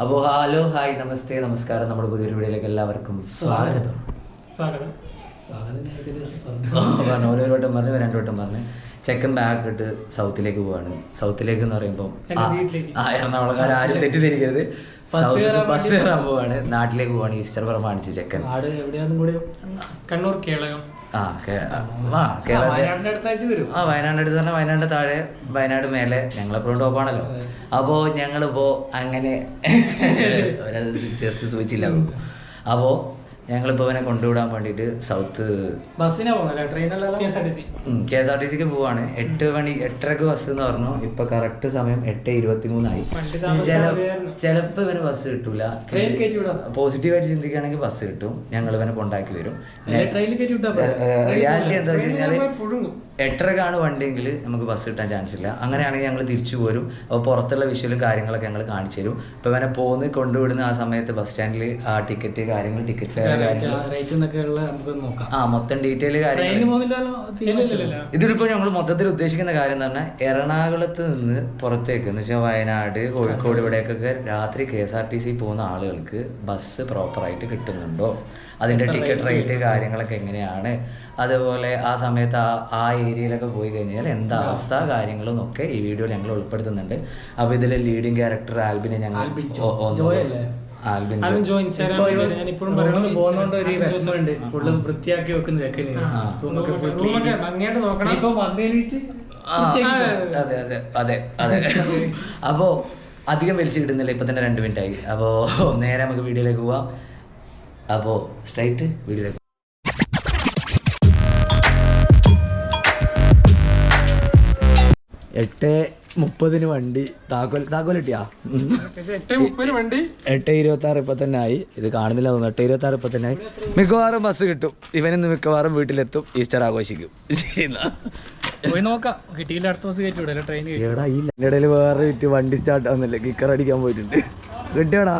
അപ്പോൾ hello hi നമസ്തേ നമസ്കാരം. നമ്മുടെ പുതിയൊരു വീഡിയോയിലേക്ക് എല്ലാവർക്കും സ്വാഗതം. സ്വാഗതം. പറഞ്ഞു. ഓരോ വട്ടം പറഞ്ഞു രണ്ടു വട്ടം പറഞ്ഞു. ചെക്കൻ ബാഗ് ഇട്ട് സൗത്തിലേക്ക് പോവാണ്. സൗത്തിലേക്ക് എന്ന് പറയുമ്പോൾ. ആ എറണാകുളക്കാർ ആരും തെറ്റിദ്ധരിക്കരുത്. ബസ് കയറാൻ പോവാണ്. നാട്ടിലേക്ക് പോവാണ് ഈസ്റ്റർ പ്രമാണിച്ച് ചെക്കൻ കണ്ണൂർ കേളകം. ആ ആ കേരളത്തിൽ ആ വയനാടിന്റെ അടുത്ത് പറഞ്ഞാൽ വയനാട് താഴെ വയനാട് മേലെ ഞങ്ങളെപ്പോഴും ടോപ്പാണല്ലോ അപ്പോൾ ഞങ്ങളിപ്പോൾ അങ്ങനെ ജസ്റ്റ് സൂചിച്ചില്ല അപ്പോൾ ഞങ്ങളിപ്പോൾ അവനെ കൊണ്ടുവിടാൻ വേണ്ടിയിട്ട് സൗത്ത് ബസ്സിനാ പോകുന്നല്ലേ ട്രെയിനല്ലല്ലോ K S R T C? K S R T സിക്ക് പോവാണ്. എട്ട് മണി എട്ടരക്ക് ബസ് എന്ന് പറഞ്ഞു. ഇപ്പൊ കറക്റ്റ് സമയം എട്ട് ഇരുപത്തി മൂന്നായി ചിലപ്പോ ഇവന് ബസ് കിട്ടൂല. പോസിറ്റീവ് ആയിട്ട് ചിന്തിക്കുകയാണെങ്കിൽ ബസ് കിട്ടും. ഞങ്ങൾ ഇവനെ കൊണ്ടാക്കി വരും. റിയാലിറ്റി എന്താ വെച്ച് എട്ടരക്കാണ് വണ്ടിയെങ്കിൽ നമുക്ക് ബസ് കിട്ടാൻ ചാൻസ് ഇല്ല. അങ്ങനെയാണെങ്കിൽ ഞങ്ങൾ തിരിച്ചു പോരും. അപ്പോൾ പുറത്തുള്ള വിഷ്വലും കാര്യങ്ങളൊക്കെ ഞങ്ങൾ കാണിച്ചു തരും. ഇപ്പം ഇവനെ പോന്ന് കൊണ്ടുവിടുന്ന ആ സമയത്ത് ബസ് സ്റ്റാൻഡിൽ ആ ടിക്കറ്റ് കാര്യങ്ങൾ ടിക്കറ്റ് ഫെയർ കാര്യങ്ങൾ ഉള്ള നമുക്ക് നോക്കാം. ആ മൊത്തം ഡീറ്റെയിൽ കാര്യങ്ങൾ ഇതിലിപ്പോൾ ഞങ്ങൾ മൊത്തത്തിൽ ഉദ്ദേശിക്കുന്ന കാര്യം എന്ന് പറഞ്ഞാൽ എറണാകുളത്ത് നിന്ന് പുറത്തേക്ക് എന്ന് വെച്ചാൽ വയനാട് കോഴിക്കോട് ഇവിടേക്കൊക്കെ രാത്രി K S R T C പോകുന്ന ആളുകൾക്ക് ബസ് പ്രോപ്പറായിട്ട് കിട്ടുന്നുണ്ടോ? അതിന്റെ ടിക്കറ്റ് റേറ്റ് കാര്യങ്ങളൊക്കെ എങ്ങനെയാണ്? അതുപോലെ ആ സമയത്ത് ആ ആ ഏരിയയിലൊക്കെ പോയി കഴിഞ്ഞാൽ എന്താ അവസ്ഥ കാര്യങ്ങളും ഒക്കെ ഈ വീഡിയോയിൽ ഞങ്ങൾ ഉൾപ്പെടുത്തുന്നുണ്ട്. അപ്പോൾ ഇതിലെ ലീഡിങ് ക്യാരക്ടർ ആൽബിനെ ഞങ്ങൾ? ആൽബിൻ. ജോ ഇൻസ്റ്റാഗ്രാമിൽ ഇപ്പോഴും പറയുന്നത് പോകുന്നോണ്ട് ഒരു വിഷമമുണ്ട് ഫുള്ള് വൃത്തിയാക്കി വെക്കുന്ന ചെക്കന്. റൂമൊക്കെ full റൂമൊക്കെ clean. ഭംഗിയായിട്ട് നോക്കണം. ഇപ്പൊ വന്നേലിട്ട് അതെ. അതെ അതെ അതെ അപ്പോ അധികം വലിച്ചു കിട്ടുന്നില്ല ഇപ്പൊ തന്നെ രണ്ട് മിനിറ്റ് ആയി അപ്പോ നേരെ നമുക്ക് വീഡിയോയിലേക്ക് പോവാം. അപ്പോ സ്ട്രൈറ്റ് വീഡിയോയിലേക്ക് എട്ട് മുപ്പതിന് വണ്ടി താക്കോൽ താക്കോൽ കിട്ടിയാ? എട്ട് മുപ്പതിന് വണ്ടി? എട്ട് ഇരുപത്തി ആറ് ഇപ്പൊ തന്നെ ആയി. ഇത് കാണുന്നില്ല തോന്നുന്നു. എട്ട് ഇരുപത്തി ആറ് ഇപ്പൊ തന്നെ ആയി. മിക്കവാറും ബസ് കിട്ടും. ഇവനിന്ന് മിക്കവാറും വീട്ടിലെത്തും. ഈസ്റ്റർ ആഘോഷിക്കും. ശരി എടാ ഈ ഇടയിൽ വേറെ വിറ്റ് വണ്ടി സ്റ്റാർട്ട് ആവുന്നില്ല. കിക്കർ അടിക്കാൻ പോയിട്ടുണ്ട്. കിട്ടിയടാ?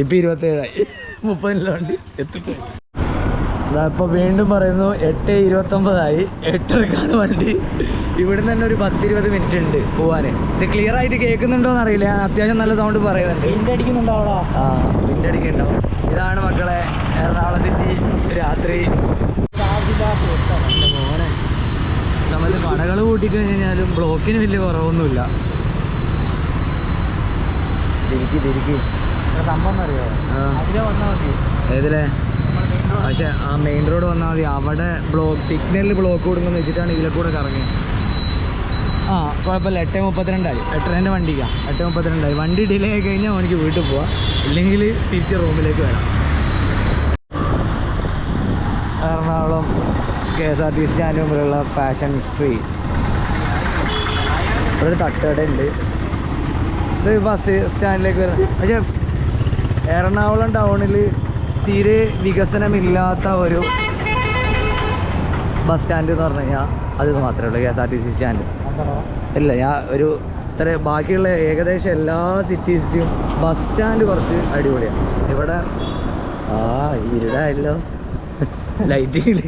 ഇപ്പൊ ഇരുപത്തേഴായി. മുപ്പതിനുള്ള വണ്ടി? എത്തി ഇപ്പൊ വീണ്ടും പറയുന്നു എട്ട് ഇരുപത്തി ഒമ്പതായി എട്ടരക്കാണ് വണ്ടി. ഇവിടുന്ന് തന്നെ ഒരു പത്തിരുപത് മിനിറ്റ് ഉണ്ട് പോവാന്. ഇത് ക്ലിയർ ആയിട്ട് കേൾക്കുന്നുണ്ടോ എന്നറിയില്ല. ഞാൻ അത്യാവശ്യം നല്ല സൗണ്ട് പറയുന്നുണ്ട്. അടിക്കുന്നുണ്ടാവടാ ആ അടിക്കുന്നുണ്ടാവും ഇതാണ് മക്കളെ എറണാകുളം സിറ്റി രാത്രി. നമ്മൾ മോനെ. കൂട്ടി കടകൾ കൂട്ടിക്കഴിഞ്ഞാലും ബ്ലോക്കിന് വലിയ കുറവൊന്നുമില്ല. തിരിക്കി തിരിക്കി. ഏതിലെ? പക്ഷെ ആ മെയിൻ റോഡ് വന്നാൽ മതി. അവിടെ ബ്ലോക്ക് സിഗ്നലിൽ ബ്ലോക്ക് കൊടുക്കുന്നു വെച്ചിട്ടാണ് ഇതിലെ കൂടെ കറങ്ങിയത് ആ കുഴപ്പമില്ല. എട്ട് മുപ്പത്തിരണ്ടായി. എട്ടരേന്റെ വണ്ടിക്കാം. എട്ട് മുപ്പത്തിരണ്ടായി. വണ്ടി ഡിലേ ആയി കഴിഞ്ഞാൽ എനിക്ക് വീട്ടിൽ പോവാം. ഇല്ലെങ്കിൽ തിരിച്ച് റൂമിലേക്ക് വരാം. Ernakulam K S R T C മുമ്പിലുള്ള ഫാഷൻ സ്ട്രീറ്റ് ഇവിടെ ഒരു തട്ടുകട ഉണ്ട് ഇത് ബസ് സ്റ്റാൻഡിലേക്ക് വരുന്നത് പക്ഷേ എറണാകുളം ടൗണിൽ തീരെ വികസനമില്ലാത്ത ഒരു ബസ് സ്റ്റാൻഡ് എന്ന് പറഞ്ഞു കഴിഞ്ഞാൽ അത് മാത്രമേ ഉള്ളൂ K S R T C stand. ഇല്ല ഞാൻ ഒരു ഇത്ര ബാക്കിയുള്ള ഏകദേശം എല്ലാ സിറ്റീസിലും ബസ് സ്റ്റാൻഡ് കുറച്ച് അടിപൊളിയാണ്. ഇവിടെ ആ ഇരുടായല്ലോ. ലൈറ്റിങ്ങിൽ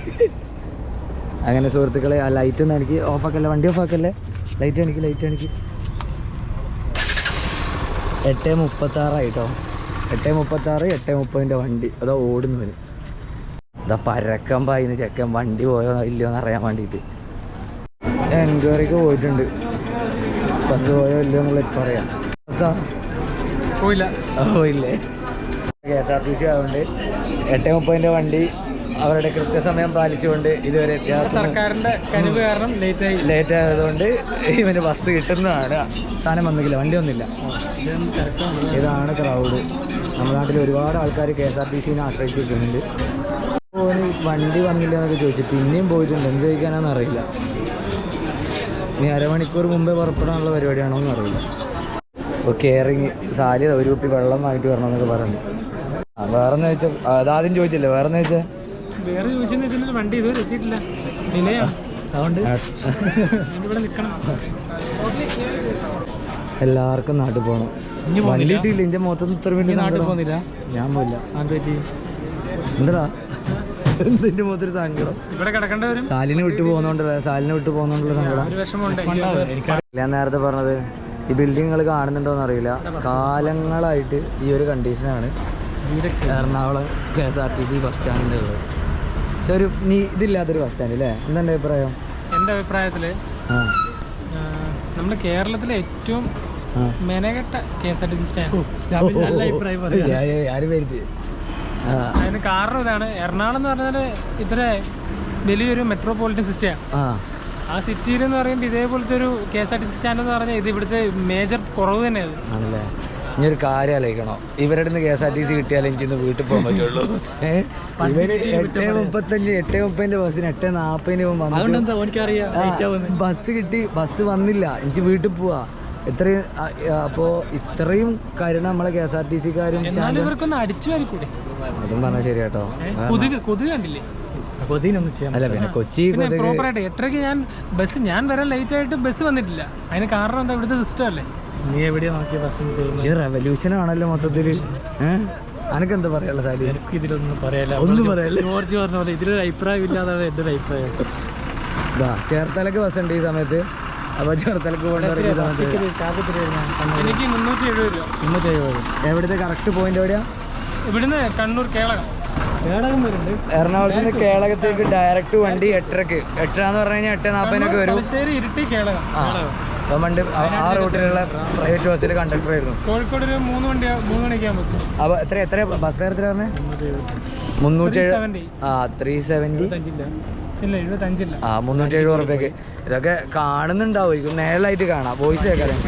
അങ്ങനെ സുഹൃത്തുക്കളെ ആ ലൈറ്റ് ഒന്ന് എനിക്ക് ഓഫാക്കല്ലേ വണ്ടി ഓഫാക്കല്ലേ? ലൈറ്റ് എനിക്ക് ലൈറ്റ് എനിക്ക് എട്ട് മുപ്പത്താറായിട്ടോ? എട്ട് മുപ്പത്താറ് എട്ട് മുപ്പതിന്റെ വണ്ടി. അതാ ഓടുന്നു അതാ പരക്കം പായിന്ന് ചെക്കൻ. വണ്ടി പോയോ ഇല്ലയോന്ന് അറിയാൻ വേണ്ടിയിട്ട്. എൻക്വയറിക്ക് പോയിട്ടുണ്ട്. ബസ് പോയോ ഇല്ലയോ എന്നുള്ള ഇപ്പം അറിയാം. പോയില്ല. പോയില്ലേ K S R T C ആയതുകൊണ്ട് എട്ട് മുപ്പതിന്റെ വണ്ടി അവരുടെ കൃത്യസമയം പാലിച്ചുകൊണ്ട് ഇതുവരെ സർക്കാരിന്റെ കനിവ് കാരണം ലേറ്റ് ആയി ലേറ്റ് ആയതുകൊണ്ട് ഇവന് ബസ് കിട്ടുന്നതാണ്. സാധനം വന്നില്ല വണ്ടി ഒന്നില്ല ഇതാണ് ക്രൗഡ് നമ്മുടെ നാട്ടിൽ ഒരുപാട് ആൾക്കാർ കെ എസ് ആർ ടി സിനെ ആശ്രയിച്ചിട്ടുണ്ട് ഓന് വണ്ടി വന്നില്ല എന്നൊക്കെ ചോദിച്ചു. പിന്നെയും പോയിട്ടുണ്ട്. എന്ത് ചോദിക്കാനാണെന്ന് അറിയില്ല. ഇനി അരമണിക്കൂർ മുമ്പേ പുറപ്പെടാനുള്ള പരിപാടിയാണോ എന്ന് അറിയില്ല. ഇപ്പോൾ കെയറിങ് സാലി ഒരു കുപ്പി വെള്ളം വാങ്ങിട്ട് വരണമെന്നൊക്കെ പറഞ്ഞു. വേറെ വേറെന്ന് വെച്ചാൽ അതാദ്യം ചോദിച്ചില്ലേ? വേറെന്ന് വെച്ചാൽ വേറെ ചോദിച്ചെന്ന് വെച്ചിട്ടുണ്ടെങ്കിൽ വണ്ടി ഇതുവരെ എത്തിയിട്ടില്ല. ഡിലേ അതുകൊണ്ട്? ഇവിടെ നിൽക്കണം. എല്ലാവർക്കും നാട്ടിൽ പോകണം ഇനി വണ്ടി? കിട്ടിയില്ല. എന്റെ മൊത്തം ഇത്ര വലിയ നീ നാട്ടിൽ. പോകുന്നില്ല? ഞാൻ പോയില്ല. അത് പറ്റി. എന്താ എന്തിന്റെ മൊത്തൊരു സങ്കടം? ഇവിടെ കിടക്കേണ്ട വരും സാലിനെ വിട്ടു പോകുന്നോണ്ടല്ലേ? സാലിനെ വിട്ടു പോകുന്നോണ്ടുള്ള സങ്കടം. ഞാൻ നേരത്തെ പറഞ്ഞത് ഈ ബിൽഡിങ്ങൾ കാണുന്നുണ്ടോന്ന് അറിയില്ല. കാലങ്ങളായിട്ട് ഈ ഒരു കണ്ടീഷനാണ് Ernakulam K S R T C bus സ്റ്റാൻഡിന്റെ ഉള്ളത്. പക്ഷെ ഒരു നീ ഇതില്ലാത്തൊരു ബസ് സ്റ്റാൻഡ് അല്ലേ എന്താ എന്റെ അഭിപ്രായം? എന്റെ അഭിപ്രായത്തിൽ നമ്മുടെ കേരളത്തിലെ ഏറ്റവും മെനകെട്ട K S R T C stand നല്ല അഭിപ്രായം അതിന് കാരണം ഇതാണ്. എറണാകുളം എന്ന് പറഞ്ഞാൽ ഇത്ര വലിയൊരു മെട്രോപൊളിറ്റൻ സിറ്റിയാണ് ആ. സിറ്റിയിൽ എന്ന് പറയുമ്പോൾ ഇതേപോലത്തെ ഒരു K S R T C stand എന്ന് പറഞ്ഞാൽ ഇത് ഇവിടുത്തെ മേജർ കുറവ് തന്നെയാണ് ഇനി ഒരു കാര്യം അലയിക്കണോ ഇവരുടെ നിന്ന് K S R T C കിട്ടിയാലേ എനിക്ക് ഇന്ന് വീട്ടിൽ പോകാൻ പറ്റുള്ളൂ. ഇവർ എട്ട് മുപ്പത്തഞ്ച് എട്ട് മുപ്പതിന്റെ ബസ്സിന് എട്ട് നാപ്പതിന് വന്നിട്ട് ബസ് കിട്ടി. ബസ് വന്നില്ല. എനിക്ക് വീട്ടിൽ പോവാ. ഇത്രയും അപ്പോ ഇത്രയും കരുണ നമ്മളെ കെ എസ് ആർ ടി സിക്കാരും അതും പറഞ്ഞാൽ ശരി കേട്ടോ കണ്ടില്ലേ? അല്ല പിന്നെ കൊച്ചി പ്രോപ്പറായിട്ട് എട്ടരയ്ക്ക് ഞാൻ ബസ് ഞാൻ വരാൻ ലേറ്റ് ആയിട്ട് ബസ് വന്നിട്ടില്ല. അതിന് കാരണം എന്താ? ഇവിടുത്തെ സിസ്റ്റം അല്ലേ? നീ എവിടെയാ നോക്കിയ ബസ് ഈ റെവല്യൂഷൻ ആണല്ലോ മൊത്തത്തിൽ അനക്ക് എന്താ പറയാനുള്ള സാരി എനിക്ക് ഇതിലൊന്നും പറയാല്ല ഒന്നും പറയാല്ല ജോർജ് പറഞ്ഞ പോലെ ഇതിലൊരു അഭിപ്രായം ഇല്ലാതാണ് എന്റെ ഒരു അഭിപ്രായം. ഇതാ ചേർത്തലക്ക് ബസ് ഉണ്ട് ഈ സമയത്ത്. അപ്പൊ ചേർത്തലക്ക് എനിക്ക് മുന്നൂറ്റി എഴുപത് രൂപ. മുന്നൂറ്റി എഴുപത് എവിടുത്തെ കറക്റ്റ് പോയിന്റ് എവിടെയാ? ഇവിടുന്ന് കണ്ണൂർ കേളകം. എറണാകുളത്ത് നിന്ന് കേളകത്തേക്ക് ഡയറക്റ്റ് വണ്ടി എട്ടരക്ക്. എട്ടര എന്ന് പറഞ്ഞു കഴിഞ്ഞാൽ എട്ട് നാൽപ്പതിനൊക്കെ വരും. ഇരുട്ടി കേളകം. അപ്പം പണ്ട് ആ- റൂട്ടിലുള്ള പ്രൈവറ്റ് ബസ്സിൽ കണ്ടക്ടർ ആയിരുന്നു. കോഴിക്കോട് ഒരു മൂന്ന് വണ്ടി മൂന്ന് മണിക്ക് ആകുമ്പോൾ അപ്പൊ എത്ര എത്ര ബസ് ഫെയർ എത്ര പറഞ്ഞത് മുന്നൂറ്റി എഴു സെവന്റി ആ ത്രീ സെവന്റി ആ മുന്നൂറ്റി എഴുപത് ഉറുപ്പ്യക്ക്. ഇതൊക്കെ കാണുന്നുണ്ടാവും. നേരിലായിട്ട് കാണാം. വോയിസ് കേൾക്കാം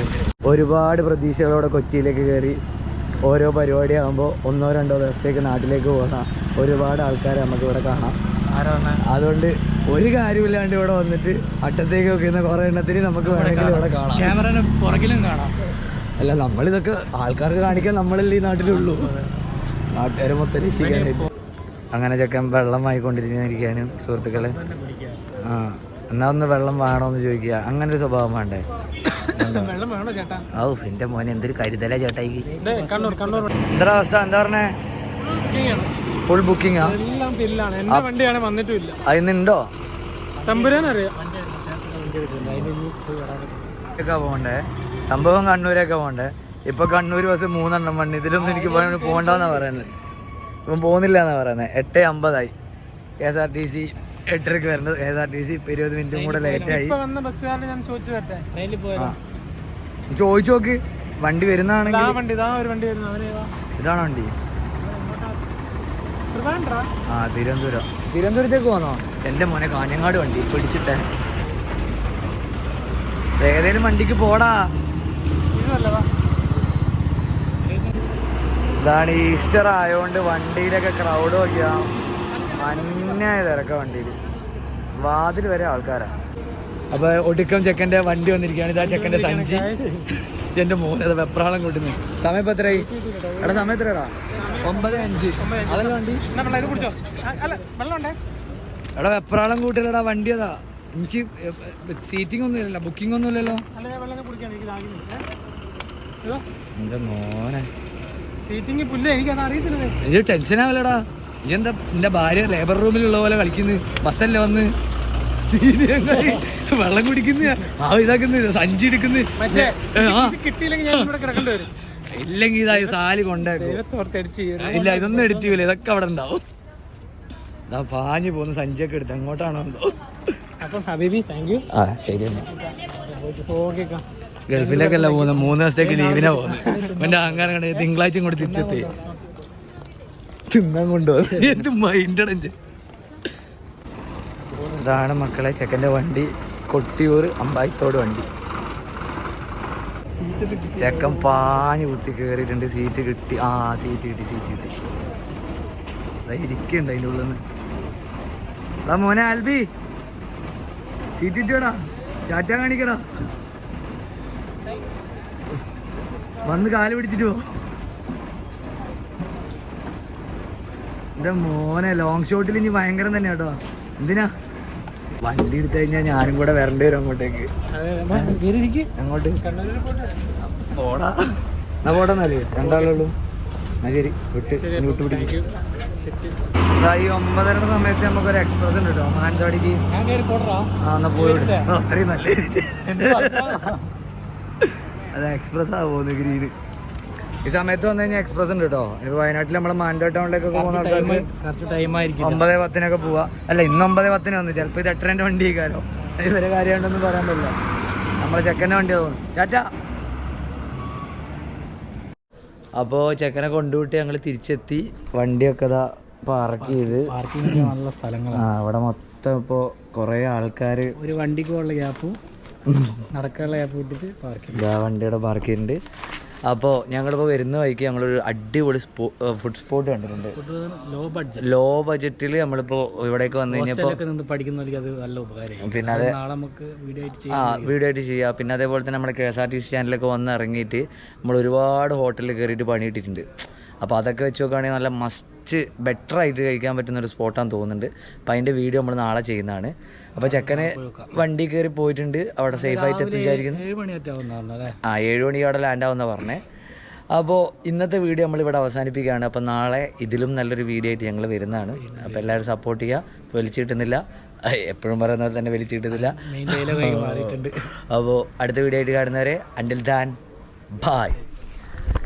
ഒരുപാട് പ്രതീക്ഷകളോടെ കൊച്ചിയിലേക്ക് കയറി ഓരോ പരിപാടി ആകുമ്പോൾ ഒന്നോ രണ്ടോ ദിവസത്തേക്ക് നാട്ടിലേക്ക് പോകുന്ന ഒരുപാട് ആൾക്കാരെ നമുക്ക് ഇവിടെ കാണാം. അതുകൊണ്ട് ഒരു കാര്യമില്ലാണ്ട് ഇവിടെ വന്നിട്ട് അട്ടത്തേക്ക് വെക്കുന്ന കുറെ എണ്ണത്തിന് നമുക്ക് വേണമെങ്കിൽ ഇവിടെ കാണാം. പുറകിലും കാണാം. അല്ല നമ്മളിതൊക്കെ ആൾക്കാർക്ക് കാണിക്കാൻ നമ്മളല്ലേ ഈ നാട്ടിലുള്ളൂ. നാട്ടുകാരെ മൊത്തം രക്ഷിക്കാനായിട്ട് അങ്ങനെ ചെക്കൻ വെള്ളം വാങ്ങിക്കൊണ്ടിരിക്കുകയാണ് സുഹൃത്തുക്കളെ. ആ എന്നാ ഒന്ന് വെള്ളം വേണോന്ന് ചോദിക്കുക. അങ്ങനെ ഒരു സ്വഭാവം വേണ്ടേ? വേണോ ഔ എന്റെ മോനെ എന്തൊരു കരുതല ചേട്ടായി എന്താ അവസ്ഥ? എന്താ പറഞ്ഞേ? ഫുൾ ബുക്കിംഗാ എല്ലാം ഫില്ലാണ് എന്റെ വണ്ടിയാണ് വന്നിട്ടില്ല അതിന്നുണ്ടോ തമ്പുരാൻ അറിയാം ഒക്കെ പോകണ്ടേ? സംഭവം കണ്ണൂരൊക്കെ പോകണ്ടേ? ഇപ്പൊ കണ്ണൂർ ബസ് മൂന്നെണ്ണം വണ്ടി ഇതിലൊന്നും എനിക്ക് പോകണ്ടെന്നാ പറയുന്നത്. ഇപ്പം പോകുന്നില്ല എന്നാ പറയുന്നത്. എട്ട് അമ്പതായി. K S R T C എട്ടരക്ക് വരുന്നത്. K S R T C ഇപ്പൊ ഇരുപത് മിനിറ്റും കൂടെ ലേറ്റ് ആയി ഇപ്പൊ വന്ന ബസ്സുകാരനെ ഞാൻ ചോദിച്ചു. നോക്ക്. വണ്ടി വരുന്നതാണെങ്കിൽ ഇതാ വണ്ടി ഇതാ ഒരു വണ്ടി വരുന്നു. അവനെ ഇതാണോ വണ്ടി? ആ തിരുവനന്തപുരം. തിരുവനന്തപുരത്തേക്ക് പോന്നോ എന്റെ മോനെ കാഞ്ഞങ്ങാട് വണ്ടി പിടിച്ചിട്ടെ. ഏതേലും വണ്ടിക്ക് പോടാ. ഇതാണ് ഈസ്റ്റർ ആയതുകൊണ്ട് വണ്ടിയിലൊക്കെ ക്രൗഡ് നോക്കിയാ അന്യായ തിരക്ക വണ്ടിയിൽ വാതിൽ വരെ ആൾക്കാരാ. അപ്പൊ ഒടുക്കം ചെക്കന്റെ വണ്ടി വന്നിരിക്കുകയാണ്. ഇതാ ചെക്കന്റെ സഞ്ചി. എന്റെ മോനെ അത് വെപ്രാളം കൂട്ടുന്നു സമയം ഇപ്പൊ എത്രയായി? എടാ സമയം എത്രയാടാ? ഒമ്പത് അഞ്ച്. അതല്ല വണ്ടി? എടാ വെപ്രാളം കൂട്ടില്ലടാ വണ്ടി അതാ. എനിക്ക് സീറ്റിംഗ് ഒന്നും ഇല്ലല്ലോ ബുക്കിംഗ് ഒന്നും ഇല്ലല്ലോ. എന്റെ മോനെ. സീറ്റിംഗ് പുല്ലേ എനിക്കത് അറിയത്തില്ല എനിക്ക് ടെൻഷൻ ആവില്ലടാ. എന്താ എന്റെ ഭാര്യ ലേബർ റൂമിലുള്ള പോലെ കളിക്കുന്നു. ബസ്സല്ലേ വന്ന്? വെള്ളം കുടിക്കുന്ന. ആ ഇതാക്കുന്ന സഞ്ചി എടുക്കുന്നു. ഇല്ലെങ്കിൽ ഇതായി സാലി കൊണ്ടേക്കും. ഇല്ല ഇതൊന്നും എഡിറ്റ് ചെയ്യൂല ഇതൊക്കെ അവിടെ ഉണ്ടാവും. ഇതാ പാഞ്ഞു പോകുന്ന സഞ്ചിയൊക്കെ എടുത്ത്. എങ്ങോട്ടാണോ എന്തോ? അപ്പം ഹബീബി താങ്ക് യു ആ ശരി എന്നാ. ഓക്കെ ഗൾഫിലേക്കല്ല പോകുന്നത്. മൂന്ന് ദിവസത്തേക്ക് ലീവിനാ പോകുന്നത്. എന്റെ അഹങ്കാരം കണ്ടേ തിങ്കളാഴ്ച ഇങ്ങോട്ട് തിരിച്ചെത്തി. തിന്നാൻ കൊണ്ടുപോകും. എന്ത് മൈൻഡടഞ്ച് ഇതാണ് മക്കളെ ചെക്കന്റെ വണ്ടി. കൊട്ടിയൂർ അമ്പായിത്തോട് വണ്ടി. ചെക്കൻ പാഞ്ഞു കുത്തി കയറിയിട്ടുണ്ട് സീറ്റ് കിട്ടി. ആ സീറ്റ് കിട്ടി സീറ്റ് കിട്ടി. ഇരിക്കുന്നുണ്ട് അതിന്റെ ഉള്ളിൽ നിന്ന്. അതാ മോനെ ആൽബി. സീറ്റ് കിട്ടിയോടാ? ചാറ്റാ കാണിക്കടാ. വന്ന് കാൽ പിടിച്ചിട്ട് പോ. എന്റെ മോനെ ലോങ് ഷോട്ടിൽ ഇനി ഭയങ്കരം തന്നെ കേട്ടോ. എന്തിനാ? വണ്ടി എടുത്തു കഴിഞ്ഞാൽ ഞാനും കൂടെ വരേണ്ടി വരും അങ്ങോട്ടേക്ക്. അങ്ങോട്ട്. പോടാ എന്നാ പോടാ. എന്നാ പോടെന്നല്ലേ രണ്ടാളുള്ളൂ. എന്നാ ശരി. വിട്ട്. വിട്ട് പിടിക്കും. ഈ ഒമ്പതരയുടെ സമയത്ത് നമുക്ക് ഒരു എക്സ്പ്രസ് ഉണ്ട് കേട്ടോ. മാനന്തവാടിക്ക്. ആ എന്നാ പോയി അത്രയും നല്ല അത് എക്സ്പ്രസ് ആ പോകുന്നത് ഗ്രീന്. ഈ സമയത്ത് വന്നു കഴിഞ്ഞാൽ എക്സ്പ്രസ് ഉണ്ട് കേട്ടോ വയനാട്ടിൽ നമ്മളെ മാനന്തവാടി ടൗണിലേക്കൊക്കെ പോകുന്ന ആൾക്കാർക്ക് ഒമ്പത് പത്തിനൊക്കെ പോവാ. അല്ല ഇന്ന് ഒമ്പത് പത്തിന് വന്നു. ചിലപ്പോൾ ഇത് എട്ടരന്റെ വണ്ടി ആയിക്കാരോ. ഇവരെ കാര്യമുണ്ടെന്ന് പറയാൻ പറ്റില്ല. നമ്മളെ ചെക്കന്റെ വണ്ടി തോന്നുന്നു ചാറ്റാ അപ്പോൾ ചെക്കനെ കൊണ്ടുവിട്ട് ഞങ്ങൾ തിരിച്ചെത്തി. വണ്ടിയൊക്കെ ഇതാ പാർക്ക് ചെയ്ത്. നല്ല സ്ഥലങ്ങളാണ് ആ ഇവിടെ മൊത്തം ഇപ്പോൾ കുറേ ആൾക്കാർ ഒരു വണ്ടിക്കുള്ള ഗ്യാപ്പും നടക്കാനുള്ള ഗ്യാപ്പ് വിട്ടിട്ട് പാർക്കിംഗ് ആ വണ്ടിയുടെ പാർക്ക് ചെയ്തിട്ടുണ്ട്. അപ്പോൾ ഞങ്ങളിപ്പോൾ വരുന്ന വഴിക്ക് ഞങ്ങളൊരു അടിപൊളി സ്പോ ഫുഡ് സ്പോട്ട് കണ്ടിട്ടുണ്ട്. ലോ ബഡ്ജറ്റ് ലോ ബജറ്റിൽ നമ്മളിപ്പോൾ ഇവിടേക്ക് വന്നു കഴിഞ്ഞപ്പോൾ പഠിക്കുന്നവർക്ക് അത് നല്ല പിന്നെ അത് നമുക്ക് വീഡിയോ ആയിട്ട് ആ ചെയ്യാം വീഡിയോ ആയിട്ട് ചെയ്യുക പിന്നെ അതേപോലെ തന്നെ നമ്മുടെ K S R T C സ്റ്റാൻഡിലൊക്കെ വന്ന് ഇറങ്ങിയിട്ട് നമ്മൾ ഒരുപാട് ഹോട്ടലിൽ കയറിയിട്ട് പണിയിട്ടിട്ടുണ്ട്. അപ്പോൾ അതൊക്കെ വെച്ച് നോക്കുകയാണെങ്കിൽ നല്ല മസ്റ്റ് ബെറ്റർ ആയിട്ട് കഴിക്കാൻ പറ്റുന്ന ഒരു സ്പോട്ടാണെന്ന് തോന്നുന്നുണ്ട്. അപ്പോൾ അതിന്റെ വീഡിയോ നമ്മൾ നാളെ ചെയ്യുന്നതാണ്. അപ്പോൾ ചെക്കന് വണ്ടി കയറി പോയിട്ടുണ്ട്. അവിടെ സേഫ് ആയിട്ട് എത്തിച്ചായിരിക്കുന്നു ആ ഏഴ് മണി അവിടെ ലാൻഡ് ആവുന്ന പറഞ്ഞേ. അപ്പോൾ ഇന്നത്തെ വീഡിയോ നമ്മളിവിടെ അവസാനിപ്പിക്കുകയാണ്. അപ്പോൾ നാളെ ഇതിലും നല്ലൊരു വീഡിയോ ആയിട്ട് ഞങ്ങൾ വരുന്നതാണ്. അപ്പോൾ എല്ലാവരും സപ്പോർട്ട് ചെയ്യുക. വലിച്ചു കിട്ടുന്നില്ല എപ്പോഴും പറയുന്ന പോലെ തന്നെ വലിച്ചു കിട്ടുന്നില്ല അപ്പോൾ അടുത്ത വീഡിയോ ആയിട്ട് കാണുന്നവരെ അണ്ടിൽ ദാൻ ബായ്